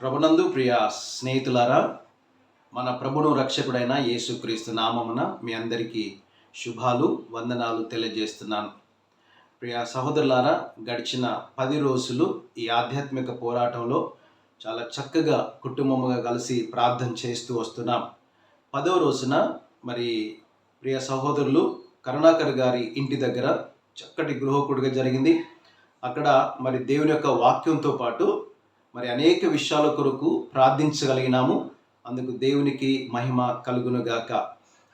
ప్రభునందు ప్రియ స్నేహితులారా మన ప్రభును రక్షకుడైన యేసుక్రీస్తు నామమున మీ అందరికీ శుభాలు వందనాలు తెలియజేస్తున్నాను. ప్రియ సహోదరులారా గడిచిన పది రోజులు ఈ ఆధ్యాత్మిక పోరాటంలో చాలా చక్కగా కుటుంబముగా కలిసి ప్రార్థన చేస్తూ వస్తున్నాం. పదవ రోజున మరి ప్రియ సహోదరులు కరుణాకర్ గారి ఇంటి దగ్గర చక్కటి గృహకుడుగా జరిగింది. అక్కడ మరి దేవుని యొక్క వాక్యంతో పాటు మరి అనేక విషయాల కొరకు ప్రార్థించగలిగినాము. అందుకు దేవునికి మహిమ కలుగునుగాక.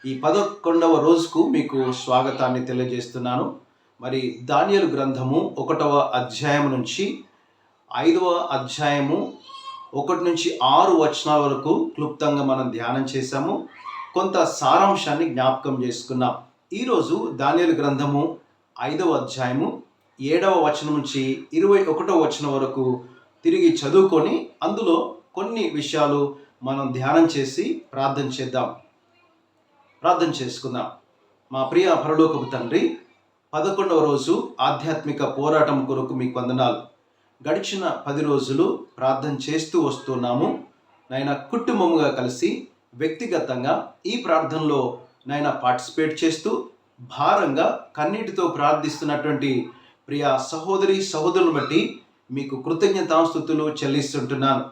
ఈ పదకొండవ రోజుకు మీకు స్వాగతాన్ని తెలియజేస్తున్నాను. మరి దానియలు గ్రంథము ఒకటవ అధ్యాయం నుంచి ఐదవ అధ్యాయము ఒకటి నుంచి ఆరు వచనాల వరకు క్లుప్తంగా మనం ధ్యానం చేశాము. కొంత సారాంశాన్ని జ్ఞాపకం చేసుకున్నాం. ఈరోజు దానియలు గ్రంథము ఐదవ అధ్యాయము ఏడవ వచనం నుంచి ఇరవై ఒకటవ వచనం వరకు తిరిగి చదువుకొని అందులో కొన్ని విషయాలు మనం ధ్యానం చేసి ప్రార్థన చేద్దాం. ప్రార్థన చేసుకుందాం. మా ప్రియ పరలోకపు తండ్రి పదకొండవ రోజు ఆధ్యాత్మిక పోరాటం కొరకు మీకు వందనాలు. గడిచిన పది రోజులు ప్రార్థన చేస్తూ వస్తున్నాము. నాయన కుటుంబముగా కలిసి వ్యక్తిగతంగా ఈ ప్రార్థనలో నాయన పార్టిసిపేట్ చేస్తూ భారంగా కన్నీటితో ప్రార్థిస్తున్నటువంటి ప్రియ సహోదరి సహోదరులను బట్టి మీకు కృతజ్ఞతాస్థుతులు చెల్లిస్తుంటున్నాను.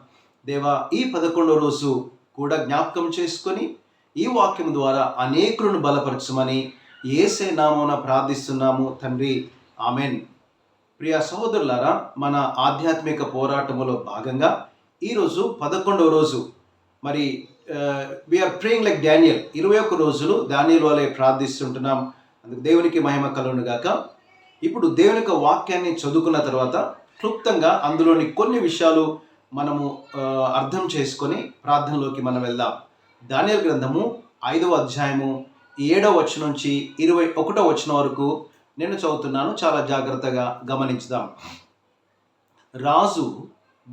దేవా ఈ పదకొండో రోజు కూడా జ్ఞాపకం చేసుకొని ఈ వాక్యం ద్వారా అనేకులను బలపరచమని ఏసే నామోన ప్రార్థిస్తున్నాము తండ్రి. ఆమెన్. ప్రియ సహోదరులారా మన ఆధ్యాత్మిక పోరాటములో భాగంగా ఈరోజు పదకొండవ రోజు. మరి వీఆర్ ప్రేయింగ్ లైక్ డానియల్ ఇరవై ఒక్క రోజులు డానియల్ వలె ప్రార్థిస్తుంటున్నాం. అందుకు దేవునికి మహిమ కలుగును గాక ఇప్పుడు దేవుని యొక్క వాక్యాన్ని చదువుకున్న తర్వాత క్లుప్తంగా అందులోని కొన్ని విషయాలు మనము అర్థం చేసుకొని ప్రార్థనలోకి మనం వెళ్దాం. దానియల్ గ్రంథము ఐదవ అధ్యాయము ఏడవ వచ్చి నుంచి ఇరవై ఒకటో వచ్చిన వరకు నేను చదువుతున్నాను. చాలా జాగ్రత్తగా గమనించుదాం. రాజు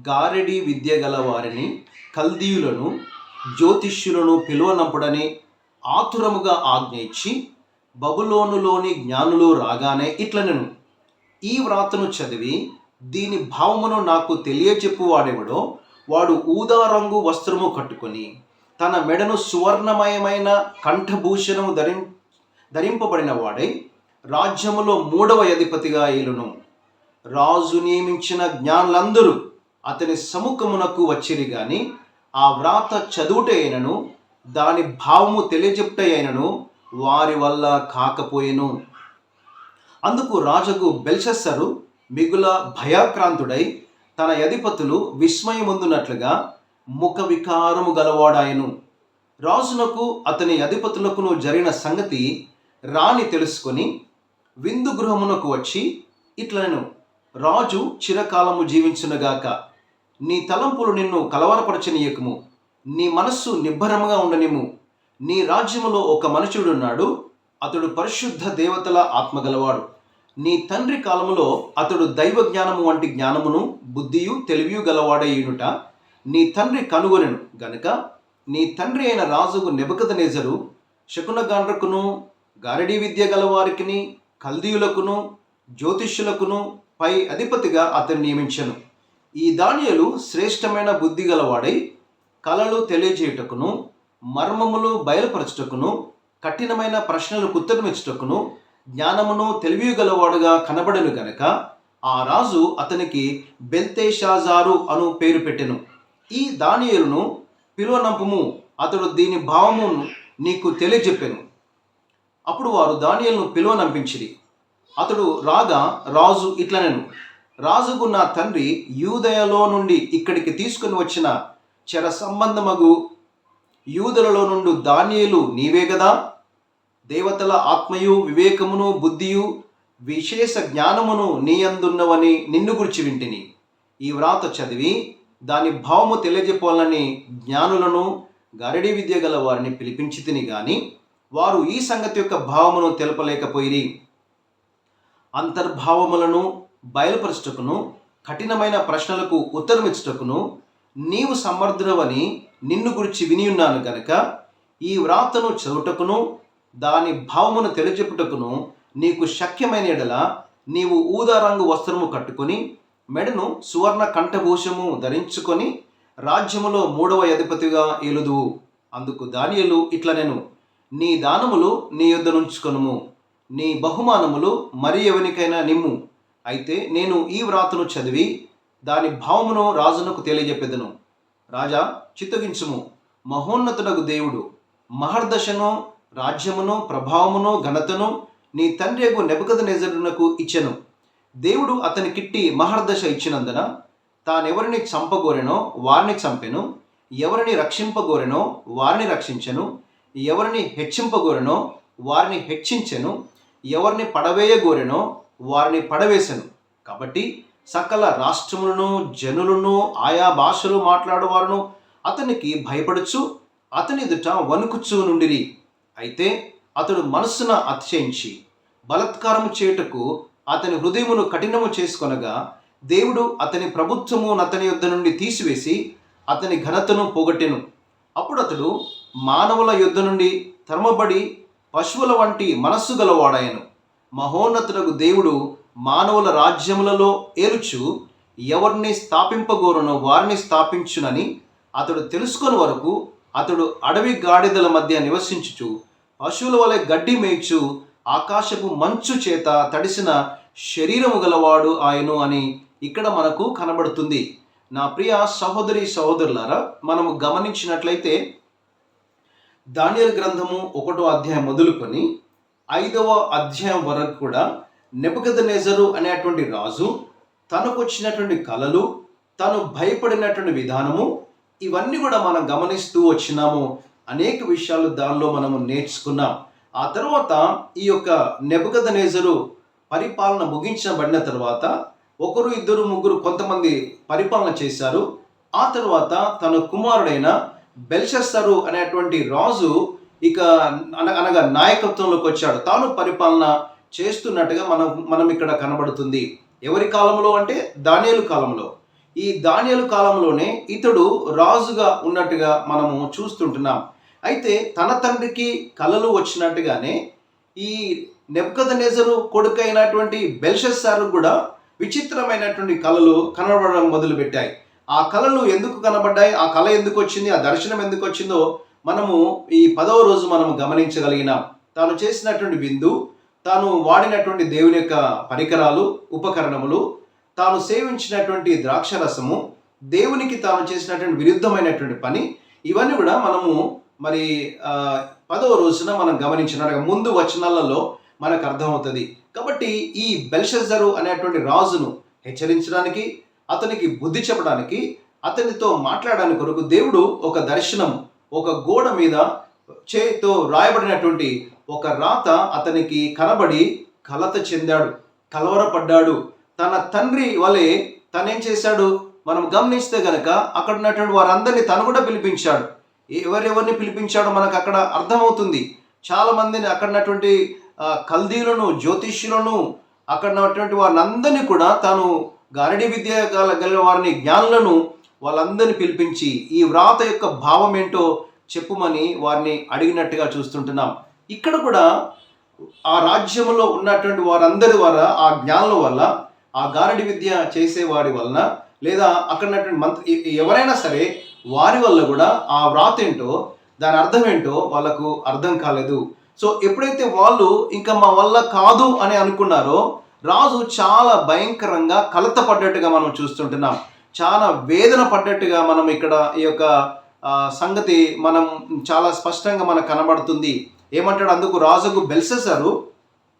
గారెడి విద్య గల వారిని కల్దీయులను జ్యోతిష్యులను పిలువనంపుడని ఆతురముగా ఆజ్ఞ ఇచ్చి బబులోనులోని జ్ఞానులు రాగానే ఇట్లనెను. ఈ వ్రాతను చదివి దీని భావమును నాకు తెలియచెప్పువాడెవడో వాడు ఊదా రంగు వస్త్రము కట్టుకొని తన మెడను సువర్ణమయమైన కంఠభూషణము ధరి ధరింపబడిన వాడై రాజ్యములో మూడవ అధిపతిగా ఏలును. రాజు నియమించిన జ్ఞానులందరూ అతని సముఖమునకు వచ్చిరి గాని ఆ వ్రాత చదువుట అయినను దాని భావము తెలియజెప్ట అయినను వారి వల్ల కాకపోయెను. అందుకు రాజుకు బెల్షస్సరు మిగుల భయాక్రాంతుడై తన అధిపతులు విస్మయముందునట్లుగా ముఖ వికారము గలవాడాయను. రాజునకు అతని అధిపతులకును జరిగిన సంగతి రాణి తెలుసుకొని విందు గృహమునకు వచ్చి ఇట్లను రాజు చిరకాలము జీవించునుగాక నీ తలంపులు నిన్ను కలవరపరచనీయకము నీ మనస్సు నిబ్బరముగా ఉండనిము నీ రాజ్యములో ఒక మనుషుడున్నాడు అతడు పరిశుద్ధ దేవతల ఆత్మగలవాడు నీ తండ్రి కాలములో అతడు దైవ జ్ఞానము వంటి జ్ఞానమును బుద్ధియు తెలివియు గలవాడయ్యునుట నీ తండ్రి కనుగొనెను. గనుక నీ తండ్రి అయిన రాజుకు నెబకదనేజరు శకునగాండ్రకును గారడీ విద్య గలవారికిని కల్దీయులకును జ్యోతిష్యులకును పై అధిపతిగా అతన్ని నియమించను. ఈ దానియలు శ్రేష్టమైన బుద్ధి గలవాడై కళలు తెలియజేయుటకును మర్మములు బయలుపరచుటకును కఠినమైన ప్రశ్నలు ఉత్తరమిచ్చుటకును జ్ఞానమును తెలివి గలవాడుగా కనబడను గనక ఆ రాజు అతనికి బెల్తేషాజారు అను పేరు పెట్టెను. ఈ దానియులను పిలువనంపము అతడు దీని భావమును నీకు తెలియజెప్పెను. అప్పుడు వారు దానియలను పిలువనంపించిరి. అతడు రాగా రాజు ఇట్లనెను. రాజుకు నా తండ్రి యూదయలో నుండి ఇక్కడికి తీసుకుని వచ్చిన చెర సంబంధమగు యూదులలో నుండి దానియలు నీవే కదా దేవతల ఆత్మయు వివేకమును బుద్ధియు విశేష జ్ఞానమును నీయందున్నవని నిన్ను గురించి వింటిని. ఈ వ్రాత చదివి దాని భావము తెలియజెప్పాలని జ్ఞానులను గరడి విద్య గల వారిని పిలిపించి తిని గాని వారు ఈ సంగతి యొక్క భావమును తెలపలేకపోయిరి. అంతర్భావములను బయలుపరచుటకును కఠినమైన ప్రశ్నలకు ఉత్తరమిచ్చుటకును నీవు సమర్థుడవని నిన్ను గురించి వినియున్నాను గనక ఈ వ్రాతను చదువుటకును దాని భావమును తెలియజెప్పుటకును నీకు శక్యమైన ఎడల నీవు ఊదా రంగు వస్త్రము కట్టుకొని మెడను సువర్ణ కంఠభూషము ధరించుకొని రాజ్యములో మూడవ అధిపతిగా ఏలుదువు. అందుకు దానియలు ఇట్లా నేను నీ దానములు నీ యొద్ద నుంచుకొనుము. నీ బహుమానములు మరి ఎవరికైనా నిమ్ము. అయితే నేను ఈ వ్రాతను చదివి దాని భావమును రాజునకు తెలియజెప్పెదను. రాజా చిత్తగించుము. మహోన్నతుడకు దేవుడు. మహర్దశను రాజ్యమును ప్రభావమును ఘనతను నీ తండ్రియగు నెబద్ నెజరునకు ఇచ్చెను. దేవుడు అతని కిట్టి మహర్దశ ఇచ్చినందున తానెవరిని చంపగోరెనో వారిని చంపెను. ఎవరిని రక్షింపగోరెనో వారిని రక్షించెను. ఎవరిని హెచ్చింపగోరెనో వారిని హెచ్చించెను. ఎవరిని పడవేయగోరెనో వారిని పడవేశను కాబట్టి సకల రాష్ట్రములను జనులను ఆయా భాషలు మాట్లాడేవారును అతనికి భయపడుచు అతని ఎదుట వణుకుచూ నుండిరి. అయితే అతడు మనస్సున అతిశయించి బలత్కారము చేయుటకు అతని హృదయమును కఠినము చేసుకొనగా దేవుడు అతని ప్రభుత్వము అతని యొద్ద నుండి తీసివేసి అతని ఘనతను పోగొట్టెను. అప్పుడు అతడు మానవుల యుద్ధ నుండి తరమబడి పశువుల వంటి మనస్సు గలవాడాయను మహోన్నతులకు దేవుడు మానవుల రాజ్యములలో ఏలుచు ఎవరిని స్థాపింపగోరునో వారిని స్థాపించునని అతడు తెలుసుకొని వరకు అతడు అడవి గాడిదల మధ్య నివసించుచు పశువుల వలె గడ్డి మేచు ఆకాశపు మంచు చేత తడిసిన శరీరము గలవాడు ఆయను అని ఇక్కడ మనకు కనబడుతుంది. నా ప్రియ సహోదరి సహోదరులారా మనము గమనించినట్లయితే దానియల్ గ్రంథము ఒకటో అధ్యాయం మొదలుకొని ఐదవ అధ్యాయం వరకు కూడా నెపకద నెజరు అనేటువంటి రాజు తనకు వచ్చినటువంటి కళలు తను భయపడినటువంటి విధానము ఇవన్నీ కూడా మనం గమనిస్తూ వచ్చినాము. అనేక విషయాలు దానిలో మనము నేర్చుకున్నాం. ఆ తర్వాత ఈ యొక్క నెపకద నేజరు పరిపాలన ముగించబడిన తర్వాత ఒకరు ఇద్దరు ముగ్గురు కొంతమంది పరిపాలన చేశారు. ఆ తర్వాత తన కుమారుడైన బెల్షస్తరు అనేటువంటి రాజు ఇక అనగా నాయకత్వంలోకి వచ్చాడు. తాను పరిపాలన చేస్తున్నట్టుగా మనం మనం ఇక్కడ కనబడుతుంది. ఎవరి కాలంలో అంటే దానియేలు కాలంలో. ఈ దానియేలు కాలంలోనే ఇతడు రాజుగా ఉన్నట్టుగా మనము చూస్తుంటున్నాం. అయితే తన తండ్రికి కలలు వచ్చినట్టుగానే ఈ నెబ్కద నెజరు కొడుకైనటువంటి బెల్షస్సారు కూడా విచిత్రమైనటువంటి కళలు కనబడడం మొదలుపెట్టాయి. ఆ కళలు ఎందుకు కనబడ్డాయి? ఆ కళ ఎందుకు వచ్చింది? ఆ దర్శనం ఎందుకు వచ్చిందో మనము ఈ పదవ రోజు మనము గమనించగలిగినాం. తాను చేసినటువంటి విందు తాను వాడినటువంటి దేవుని యొక్క పరికరాలు ఉపకరణములు తాను సేవించినటువంటి ద్రాక్షరసము దేవునికి తాను చేసినటువంటి విరుద్ధమైనటువంటి పని ఇవన్నీ కూడా మనము మరి పదవ రోజున మనం గమనించిన ముందు వచనాలలో మనకు అర్థమవుతుంది. కాబట్టి ఈ బెల్షజరు అనేటువంటి రాజును హెచ్చరించడానికి అతనికి బుద్ధి చెప్పడానికి అతనితో మాట్లాడడానికి కొరకు దేవుడు ఒక దర్శనం ఒక గోడ మీద చేతితో రాయబడినటువంటి ఒక రాత అతనికి కనబడి కలత చెందాడు కలవరపడ్డాడు. తన తండ్రి వలె తనేం చేశాడు? మనం గమనిస్తే గనక అక్కడ ఉన్నటువంటి వారందరినీ తను కూడా పిలిపించాడు. ఎవరెవరిని పిలిపించాడో మనకు అక్కడ అర్థమవుతుంది. చాలామందిని అక్కడనటువంటి అక్కడ ఉన్నటువంటి కల్దీలను జ్యోతిష్యులను అక్కడ ఉన్నటువంటి వారిని కూడా తాను గారడి విద్య గల వారిని జ్ఞానులను వాళ్ళందరినీ పిలిపించి ఈ వ్రాత యొక్క భావం ఏంటో చెప్పుమని వారిని అడిగినట్టుగా చూస్తుంటున్నాం. ఇక్కడ కూడా ఆ రాజ్యంలో ఉన్నటువంటి వారందరి వల్ల ఆ జ్ఞానుల వల్ల ఆ గారడి విద్య చేసే వారి వలన లేదా అక్కడ ఉన్నటువంటి మంత్రి ఎవరైనా సరే వారి వల్ల కూడా ఆ వ్రాత ఏంటో దాని అర్థం ఏంటో వాళ్ళకు అర్థం కాలేదు. సో ఎప్పుడైతే వాళ్ళు ఇంకా మా వల్ల కాదు అని అనుకున్నారో రాజు చాలా భయంకరంగా కలత పడ్డట్టుగా మనం చూస్తుంటున్నాం. చాలా వేదన పడ్డట్టుగా మనం ఇక్కడ ఈ యొక్క సంగతి మనం చాలా స్పష్టంగా మనకు కనబడుతుంది. ఏమంటాడు? అందుకు రాజుకు బెల్సెసరు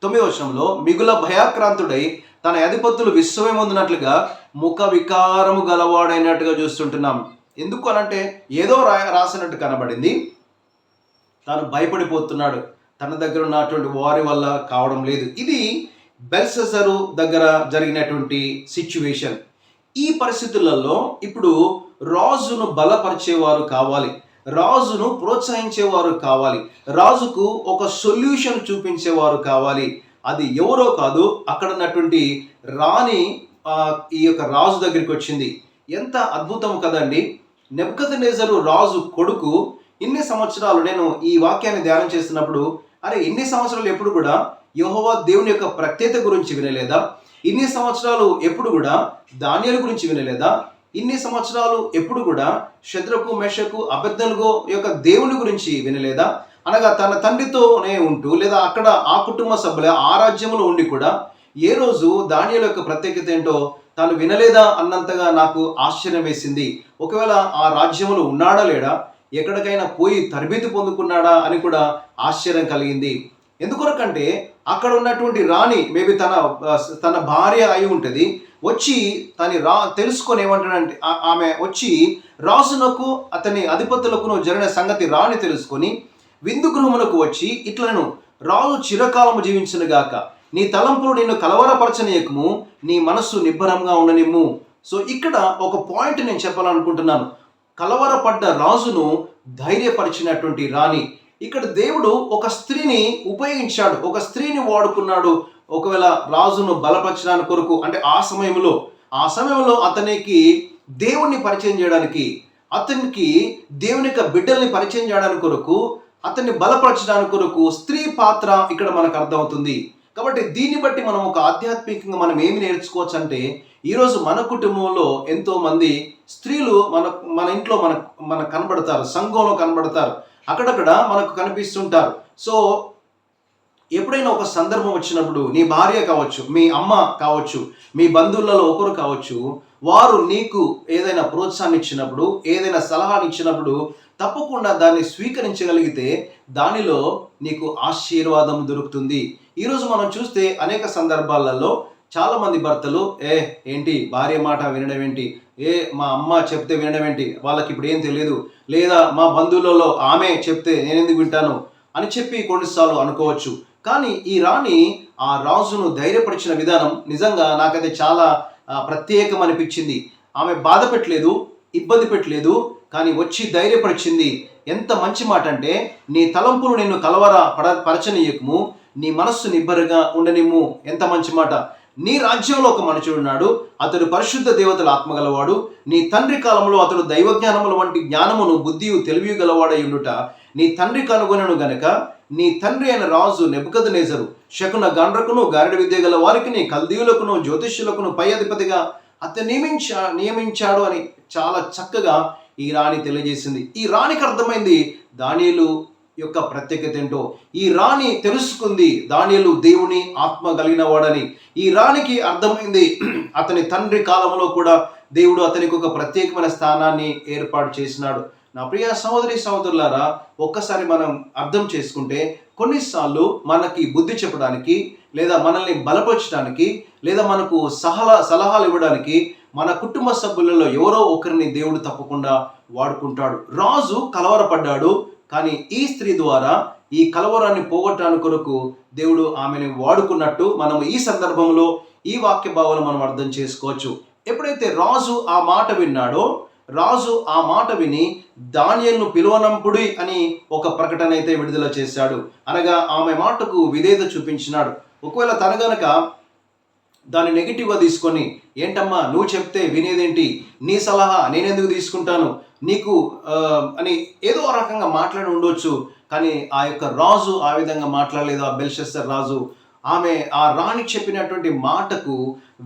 తొమ్మిది వర్షంలో మిగుల భయాక్రాంతుడై తన అధిపతులు విశ్వమొందినట్లుగా ముఖ వికారము గలవాడైనట్టుగా చూస్తుంటున్నాం. ఎందుకు అనంటే ఏదో రా రాసినట్టు కనబడింది. తాను భయపడిపోతున్నాడు. తన దగ్గర ఉన్నటువంటి వారి వల్ల కావడం లేదు. ఇది బెల్సెసరు దగ్గర జరిగినటువంటి సిచ్యువేషన్. ఈ పరిస్థితులలో ఇప్పుడు రాజును బలపరిచేవారు కావాలి. రాజును ప్రోత్సహించేవారు కావాలి. రాజుకు ఒక సొల్యూషన్ చూపించేవారు కావాలి. అది ఎవరో కాదు అక్కడ ఉన్నటువంటి రాణి ఈ యొక్క రాజు దగ్గరికి వచ్చింది. ఎంత అద్భుతం కదండి. నెబ్కదనేజరు రాజు కొడుకు ఇన్ని సంవత్సరాలు నేను ఈ వాక్యాన్ని ధ్యానం చేస్తున్నప్పుడు అరే ఇన్ని సంవత్సరాలు ఎప్పుడు కూడా యహోవా దేవుని యొక్క ప్రత్యేకత గురించి వినలేదా? ఇన్ని సంవత్సరాలు ఎప్పుడు కూడా ధాన్యాల గురించి వినలేదా? ఇన్ని సంవత్సరాలు ఎప్పుడు కూడా శత్రుకు మెషకు అబద్ధలుగో యొక్క దేవుని గురించి వినలేదా? అనగా తన తండ్రితోనే ఉంటూ లేదా అక్కడ ఆ కుటుంబ సభ్యుల ఆ రాజ్యంలో ఉండి కూడా ఏ రోజు దానియల యొక్క ప్రత్యేకత ఏంటో తాను వినలేదా అన్నంతగా నాకు ఆశ్చర్యం వేసింది. ఒకవేళ ఆ రాజ్యంలో ఉన్నాడా లేడా? ఎక్కడికైనా పోయి తరబేతి పొందుకున్నాడా అని కూడా ఆశ్చర్యం కలిగింది. ఎందుకొరకంటే అక్కడ ఉన్నటువంటి రాణి మేబీ తన తన భార్య అయి ఉంటుంది. వచ్చి తని రా తెలుసుకొని ఏమంటాడంటే ఆమె వచ్చి రాజునకు అతని అధిపతులకు జరిగిన సంగతి రాణి తెలుసుకొని విందు గృహమునకు వచ్చి ఇట్లను రాజు చిరకాలము జీవించను గాక నీ తలంపులు నిన్ను కలవరపరచనీయకము నీ మనస్సు నిబ్బరంగా ఉండనిమ్ము. సో ఇక్కడ ఒక పాయింట్ నేను చెప్పాలనుకుంటున్నాను. కలవరపడ్డ రాజును ధైర్యపరిచినటువంటి రాణి. ఇక్కడ దేవుడు ఒక స్త్రీని ఉపయోగించాడు ఒక స్త్రీని వాడుకున్నాడు. ఒకవేళ రాజును బలపరచడానికి కొరకు అంటే ఆ సమయంలో ఆ సమయంలో అతనికి దేవుణ్ణి పరిచయం చేయడానికి అతనికి దేవుని యొక్క బిడ్డల్ని పరిచయం చేయడానికి కొరకు అతన్ని బలపరచడానికి కొరకు స్త్రీ పాత్ర ఇక్కడ మనకు అర్థమవుతుంది. కాబట్టి దీన్ని బట్టి మనం ఒక ఆధ్యాత్మికంగా మనం ఏమి నేర్చుకోవచ్చు అంటే ఈరోజు మన కుటుంబంలో ఎంతో మంది స్త్రీలు మన మన ఇంట్లో మన మనకు కనబడతారు సంఘంలో కనబడతారు అక్కడక్కడ మనకు కనిపిస్తుంటారు. సో ఎప్పుడైనా ఒక సందర్భం వచ్చినప్పుడు నీ భార్య కావచ్చు మీ అమ్మ కావచ్చు మీ బంధువులలో ఒకరు కావచ్చు వారు నీకు ఏదైనా ప్రోత్సాహాన్ని ఇచ్చినప్పుడు ఏదైనా సలహాని ఇచ్చినప్పుడు తప్పకుండా దాన్ని స్వీకరించగలిగితే దానిలో నీకు ఆశీర్వాదం దొరుకుతుంది. ఈరోజు మనం చూస్తే అనేక సందర్భాలలో చాలామంది భర్తలు ఏ ఏంటి? భార్య మాట వినడం ఏంటి? ఏ మా అమ్మ చెప్తే వినడం ఏంటి? వాళ్ళకి ఇప్పుడు ఏం తెలియదు. లేదా మా బంధువులలో ఆమె చెప్తే నేనెందుకు వింటాను? అని చెప్పి కొన్నిసార్లు అనుకోవచ్చు. కానీ ఈ రాణి ఆ రాజును ధైర్యపరిచిన విధానం నిజంగా నాకైతే చాలా ప్రత్యేకం అనిపించింది ఆమె బాధ పెట్టలేదు ఇబ్బంది పెట్టలేదు కానీ వచ్చి ధైర్యపరిచింది. ఎంత మంచి మాట అంటే నీ తలంపులు నిన్ను కలవర పడ పరచనీయకము. నీ మనస్సు నిబ్బరగా ఉండనిమ్ము. ఎంత మంచి మాట. నీ రాజ్యంలో ఒక మనుషుడు ఉన్నాడు. అతడు పరిశుద్ధ దేవతల ఆత్మగలవాడు నీ తండ్రి కాలంలో అతడు దైవజ్ఞానముల వంటి జ్ఞానమును బుద్ధియు తెలివి గలవాడై ఉండుట. నీ తండ్రి కనుగొనను గనక నీ తండ్రి అయిన రాజు నెబుకద్నేజరు శకున గండ్రకును గారిడ విద్య గల వారికి కల్దీయులకును జ్యోతిష్యులకును పై అధిపతిగా అతను నియమించా నియమించాడు అని చాలా చక్కగా ఈ రాణి తెలియజేసింది. ఈ రాణికి అర్థమైంది దానిలు యొక్క ప్రత్యేకత ఏంటో. ఈ రాణి తెలుసుకుంది దానియలు దేవుని ఆత్మ కలిగిన వాడని. ఈ రాణికి అర్థమైంది అతని తండ్రి కాలంలో కూడా దేవుడు అతనికి ఒక ప్రత్యేకమైన స్థానాన్ని ఏర్పాటు చేసినాడు. నా ప్రియ సహోదరి సహోదరులారా ఒక్కసారి మనం అర్థం చేసుకుంటే కొన్నిసార్లు మనకి బుద్ధి చెప్పడానికి లేదా మనల్ని బలపరచడానికి లేదా మనకు సహలా సలహాలు ఇవ్వడానికి మన కుటుంబ సభ్యులలో ఎవరో ఒకరిని దేవుడు తప్పకుండా వాడుకుంటాడు. రాజు కలవరపడ్డాడు కానీ ఈ స్త్రీ ద్వారా ఈ కలవరాన్ని పోగొట్టడానికి కొరకు దేవుడు ఆమెను వాడుకున్నట్టు మనం ఈ సందర్భంలో ఈ వాక్య భావాలు మనం అర్థం చేసుకోవచ్చు. ఎప్పుడైతే రాజు ఆ మాట విన్నాడో రాజు ఆ మాట విని దానియల్ను పిలువనంపుడి అని ఒక ప్రకటన అయితే విడుదల చేశాడు. అనగా ఆమె మాటకు విధేయత చూపించినాడు. ఒకవేళ తన గనక దాన్ని నెగిటివ్గా తీసుకొని ఏంటమ్మా నువ్వు చెప్తే వినేదేంటి? నీ సలహా నేనెందుకు తీసుకుంటాను? నీకు అని ఏదో రకంగా మాట్లాడి ఉండొచ్చు కానీ ఆ యొక్క రాజు ఆ విధంగా మాట్లాడలేదు ఆ బెల్షెస్టర్ రాజు. ఆమె ఆ రాణి చెప్పినటువంటి మాటకు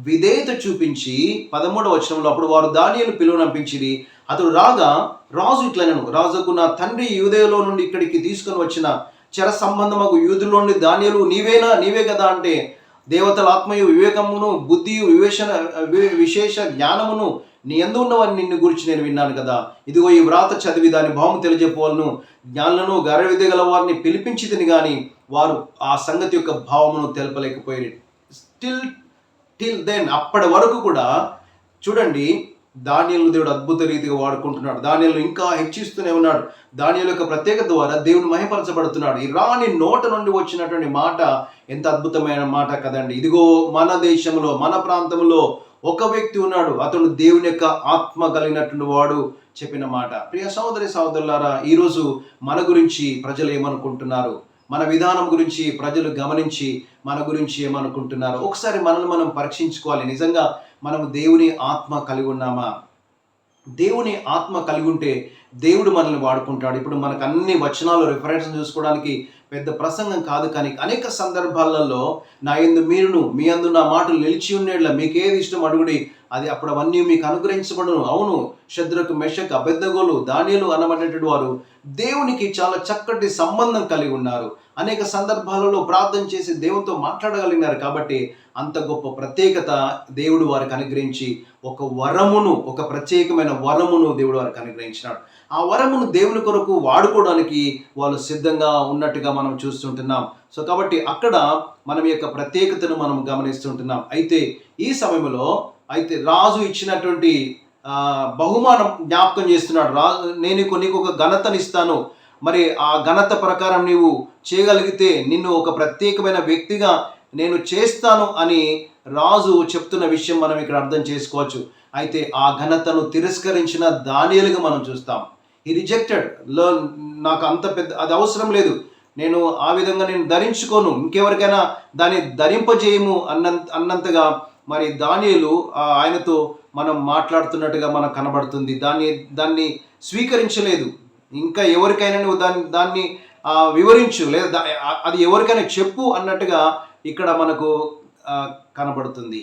విధేయత చూపించి పదమూడవ వచనంలో అప్పుడు వారు దానియలు పిలువనంపించిరి అతడు రాగా రాజు ఇట్లనను రాజుకు నా తండ్రి యూదయలో నుండి ఇక్కడికి తీసుకొని వచ్చిన చర సంబంధమగు నుండి దానియలు నీవేనా? నీవే కదా అంటే దేవతల ఆత్మయు వివేకమును బుద్ధియు వివేచన విశేష జ్ఞానమును నీ ఎందు ఉన్నవని నిన్ను గురించి నేను విన్నాను కదా. ఇదిగో ఈ వ్రాత చదివి దాని భావం తెలియజెప్పవాలను జ్ఞానులను గర్వ గల వారిని పిలిపించి తిని కానీ వారు ఆ సంగతి యొక్క భావమును తెలపలేకపోయారు. స్టిల్ టిల్ దెన్ అప్పటి వరకు కూడా చూడండి దానియలను దేవుడు అద్భుత రీతిగా వాడుకుంటున్నాడు. దానియలను ఇంకా హెచ్చిస్తూనే ఉన్నాడు. దానియల యొక్క ప్రత్యేక ద్వారా దేవుడు మహిపరచబడుతున్నాడు ఈ రాని నోట నుండి వచ్చినటువంటి మాట ఎంత అద్భుతమైన మాట కదండి. ఇదిగో మన దేశంలో మన ప్రాంతంలో ఒక వ్యక్తి ఉన్నాడు. అతడు దేవుని యొక్క ఆత్మ కలిగినటువంటి వాడు చెప్పిన మాట. ప్రియ సహోదరి సహోదరులారా ఈరోజు మన గురించి ప్రజలు ఏమనుకుంటున్నారు? మన విధానం గురించి ప్రజలు గమనించి మన గురించి ఏమనుకుంటున్నారు? ఒకసారి మనల్ని మనం పరీక్షించుకోవాలి. నిజంగా మనం దేవుని ఆత్మ కలిగి ఉన్నామా? దేవుని ఆత్మ కలిగి ఉంటే దేవుడు మనల్ని వాడుకుంటాడు. ఇప్పుడు మనకు అన్ని వచనాలు రిఫరెన్స్ చూసుకోవడానికి పెద్ద ప్రసంగం కాదు. కానీ అనేక సందర్భాలలో నా ఎందు మీరును మీ అందు నా మాటలు నిలిచి ఉండేట్ల మీకు ఏది ఇష్టం అడుగుడి. అది అప్పుడు అవన్నీ మీకు అనుగ్రహించబడును. అవును శత్రుకు మెషక్ అబెద్దగోలు దానిలు అనబడినటువంటి వారు దేవునికి చాలా చక్కటి సంబంధం కలిగి ఉన్నారు. అనేక సందర్భాలలో ప్రార్థన చేసి దేవునితో మాట్లాడగలిగినారు కాబట్టి అంత గొప్ప ప్రత్యేకత దేవుడు వారికి అనుగ్రహించి ఒక వరమును ఒక ప్రత్యేకమైన వరమును దేవుడు వారికి అనుగ్రహించినాడు. ఆ వరమును దేవుని కొరకు వాడుకోవడానికి వాళ్ళు సిద్ధంగా ఉన్నట్టుగా మనం చూస్తుంటున్నాం. సో కాబట్టి అక్కడ మనం యొక్క ప్రత్యేకతను మనం గమనిస్తుంటున్నాం. అయితే ఈ సమయంలో అయితే రాజు ఇచ్చినటువంటి బహుమానం జ్ఞాపకం చేస్తున్నాడు. రాజు నేను నీకు ఒక ఘనతనిస్తాను మరి ఆ ఘనత ప్రకారం నీవు చేయగలిగితే నిన్ను ఒక ప్రత్యేకమైన వ్యక్తిగా నేను చేస్తాను అని రాజు చెప్తున్న విషయం మనం ఇక్కడ అర్థం చేసుకోవచ్చు. అయితే ఆ ఘనతను తిరస్కరించిన దానియలుగా మనం చూస్తాం. ఈ రిజెక్టెడ్లో నాకు అంత పెద్ద అది అవసరం లేదు. నేను ఆ విధంగా నేను ధరించుకోను. ఇంకెవరికైనా దాన్ని ధరింపజేయము అన్న అన్నంతగా మరి దానియలు ఆయనతో మనం మాట్లాడుతున్నట్టుగా మనకు కనబడుతుంది. దాన్ని దాన్ని స్వీకరించలేదు. ఇంకా ఎవరికైనా నువ్వు దాన్ని దాన్ని వివరించు. లేదా అది ఎవరికైనా చెప్పు అన్నట్టుగా ఇక్కడ మనకు కనబడుతుంది.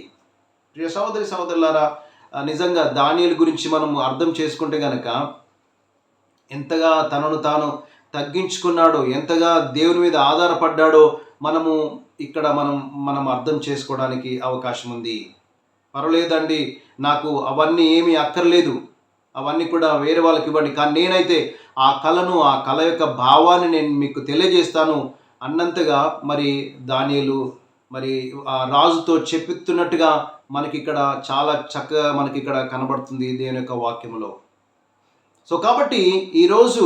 ప్రియ సహోదరి సహోదరులారా నిజంగా దానియలు గురించి మనం అర్థం చేసుకుంటే కనుక ఎంతగా తనను తాను తగ్గించుకున్నాడో ఎంతగా దేవుని మీద ఆధారపడ్డాడో మనము ఇక్కడ మనం మనం అర్థం చేసుకోవడానికి అవకాశం ఉంది పర్వాలేదండి నాకు అవన్నీ ఏమీ అక్కర్లేదు. అవన్నీ కూడా వేరే వాళ్ళకి ఇవ్వండి. కానీ నేనైతే ఆ కళను ఆ కళ యొక్క భావాన్ని నేను మీకు తెలియజేస్తాను అన్నంతగా మరి దానిలు మరి ఆ రాజుతో చెప్పిస్తున్నట్టుగా మనకి ఇక్కడ చాలా చక్కగా మనకి ఇక్కడ కనబడుతుంది దేవుని యొక్క వాక్యంలో సో కాబట్టి ఈరోజు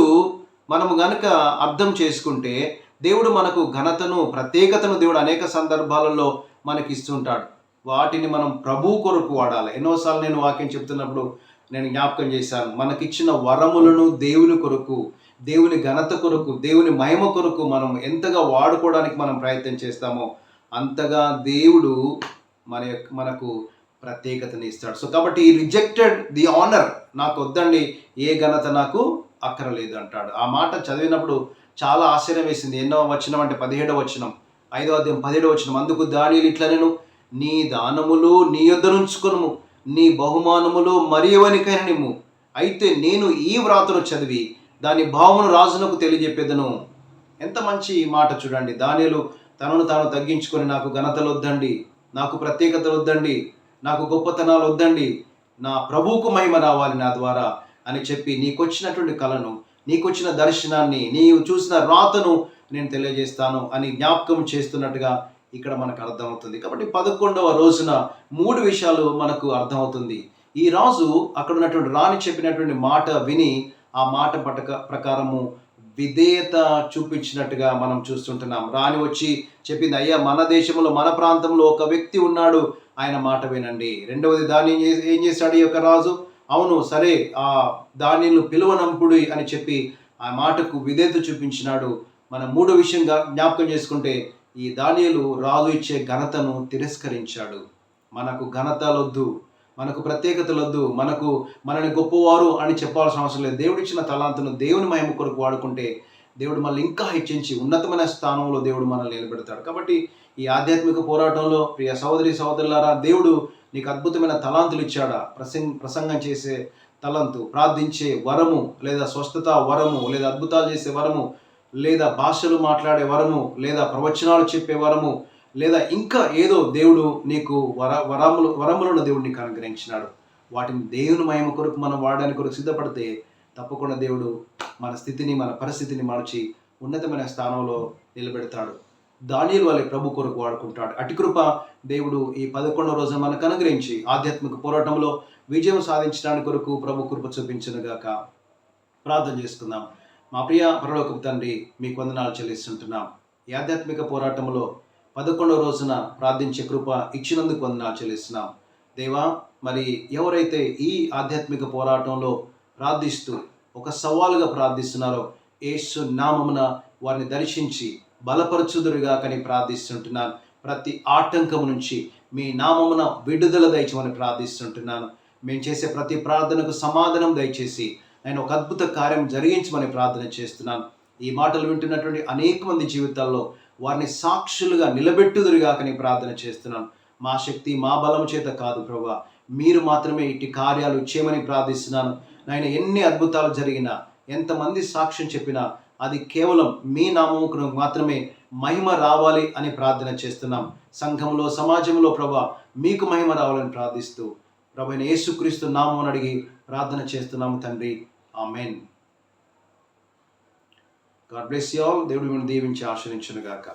మనము గనక అర్థం చేసుకుంటే దేవుడు మనకు ఘనతను ప్రత్యేకతను దేవుడు అనేక సందర్భాలలో మనకి ఇస్తుంటాడు వాటిని మనం ప్రభు కొరకు వాడాలి. ఎన్నోసార్లు నేను వాక్యం చెప్తున్నప్పుడు నేను జ్ఞాపకం చేశాను. మనకిచ్చిన వరములను దేవుని కొరకు దేవుని ఘనత కొరకు దేవుని మహిమ కొరకు మనం ఎంతగా వాడుకోవడానికి మనం ప్రయత్నం చేస్తామో అంతగా దేవుడు మన యొక్క మనకు ప్రత్యేకతని ఇస్తాడు. సో కాబట్టి ఈ రిజెక్టెడ్ ది ఆనర్ నాకు వద్దండి ఏ ఘనత నాకు అక్కరలేదు అంటాడు ఆ మాట చదివినప్పుడు చాలా ఆశ్చర్యం వేసింది. ఎన్నో వచనం అంటే పదిహేడవ వచనం ఐదో అధ్యాయం పదిహేడవ వచనం. అందుకు దానిలు ఇట్లా నేను నీ దానములు నీ యొద్ద నుంచుకును నీ బహుమానములు మరి నిమ్ము అయితే నేను ఈ వ్రాతను చదివి దాని భావమును రాజునకు తెలియజెప్పేదను. ఎంత మంచి మాట చూడండి. దానిలో తనను తాను తగ్గించుకొని నాకు ఘనతలు వద్దండి. నాకు ప్రత్యేకతలు వద్దండి. నాకు గొప్పతనాలు వద్దండి. నా ప్రభువుకు మహిమ రావాలి నా ద్వారా అని చెప్పి నీకొచ్చినటువంటి కళను నీకొచ్చిన దర్శనాన్ని నీవు చూసిన రాతను నేను తెలియజేస్తాను అని జ్ఞాపకం చేస్తున్నట్టుగా ఇక్కడ మనకు అర్థమవుతుంది. కాబట్టి పదకొండవ రోజున మూడు విషయాలు మనకు అర్థమవుతుంది. ఈ రాజు అక్కడ ఉన్నటువంటి రాణి చెప్పినటువంటి మాట విని ఆ మాట పటక ప్రకారము విధేయత చూపించినట్టుగా మనం చూస్తుంటున్నాం. రాణి వచ్చి చెప్పింది అయ్యా మన దేశంలో మన ప్రాంతంలో ఒక వ్యక్తి ఉన్నాడు. ఆయన మాట వినండి. రెండవది దాన్ని ఏం చేశాడు ఈ యొక్క రాజు? అవును సరే ఆ దానిని పిలువనంపుడు అని చెప్పి ఆ మాటకు విధేయత చూపించినాడు. మన మూడో విషయంగా జ్ఞాపకం చేసుకుంటే ఈ దానియలు రాజు ఇచ్చే ఘనతను తిరస్కరించాడు. మనకు ఘనతలొద్దు మనకు ప్రత్యేకతలొద్దు మనకు మనని గొప్పవారు అని చెప్పాల్సిన అవసరం లేదు. దేవుడు ఇచ్చిన తలాంతును దేవుని మహిమ కొరకు వాడుకుంటే దేవుడు మనల్ని ఇంకా హెచ్చించి ఉన్నతమైన స్థానంలో దేవుడు మనల్ని నిలబెడతాడు. కాబట్టి ఈ ఆధ్యాత్మిక పోరాటంలో ప్రియ సహోదరి సహోదరులారా దేవుడు నీకు అద్భుతమైన తలాంతులు ఇచ్చాడా? ప్రసంగ ప్రసంగం చేసే తలంతు ప్రార్థించే వరము లేదా స్వస్థత వరము లేదా అద్భుతాలు చేసే వరము లేదా భాషలు మాట్లాడే వరము లేదా ప్రవచనాలు చెప్పే వరము లేదా ఇంకా ఏదో దేవుడు నీకు వర వరములు వరములను దేవుడు నీకు అనుగ్రహించినాడు. వాటిని దేవుని మహిమ కొరకు మనం వాడడానికి కొరకు సిద్ధపడితే తప్పకుండా దేవుడు మన స్థితిని మన పరిస్థితిని మార్చి ఉన్నతమైన స్థానంలో నిలబెడతాడు. దానియుల వాళ్ళ ప్రభు కొరకు వాడుకుంటాడు. అటికృప దేవుడు ఈ పదకొండవ రోజున మనకు అనుగ్రహించి ఆధ్యాత్మిక పోరాటంలో విజయం సాధించడానికి కొరకు ప్రభు కృప చూపించునుగాక ప్రార్థన చేసుకుందాం. మా ప్రియ పరలోకపు తండ్రి మీకు వందనాలు చెల్లిస్తుంటున్నాం. ఈ ఆధ్యాత్మిక పోరాటంలో పదకొండవ రోజున ప్రార్థించే కృప ఇచ్చినందుకు వందనాలు చెల్లిస్తున్నాం. దేవా మరి ఎవరైతే ఈ ఆధ్యాత్మిక పోరాటంలో ప్రార్థిస్తూ ఒక సవాలుగా ప్రార్థిస్తున్నారో యేసు నామమున వారిని దర్శించి బలపరచుదురుగా కని ప్రార్థిస్తుంటున్నాను. ప్రతి ఆటంకం నుంచి మీ నామమున విడుదల దయచమని ప్రార్థిస్తుంటున్నాను. మేము చేసే ప్రతి ప్రార్థనకు సమాధానం దయచేసి ఆయన ఒక అద్భుత కార్యం జరిగించమని ప్రార్థన చేస్తున్నాను. ఈ మాటలు వింటున్నటువంటి అనేక మంది జీవితాల్లో వారిని సాక్షులుగా నిలబెట్టుదురుగాకని ప్రార్థన చేస్తున్నాను. మా శక్తి మా బలం చేత కాదు ప్రభా. మీరు మాత్రమే ఇట్టి కార్యాలు చేయమని ప్రార్థిస్తున్నాను. నాయన ఎన్ని అద్భుతాలు జరిగినా ఎంతమంది సాక్ష్యం చెప్పినా అది కేవలం మీ నామముకు మాత్రమే మహిమ రావాలి అని ప్రార్థన చేస్తున్నాం. సంఘంలో సమాజంలో ప్రభా మీకు మహిమ రావాలని ప్రార్థిస్తూ ప్రభు యేసుక్రీస్తు నామం అడిగి ప్రార్థన చేస్తున్నాము తండ్రి. Amen God bless you all దేవుడు మిమ్మల్ని దీవించి ఆశ్రయించను గాక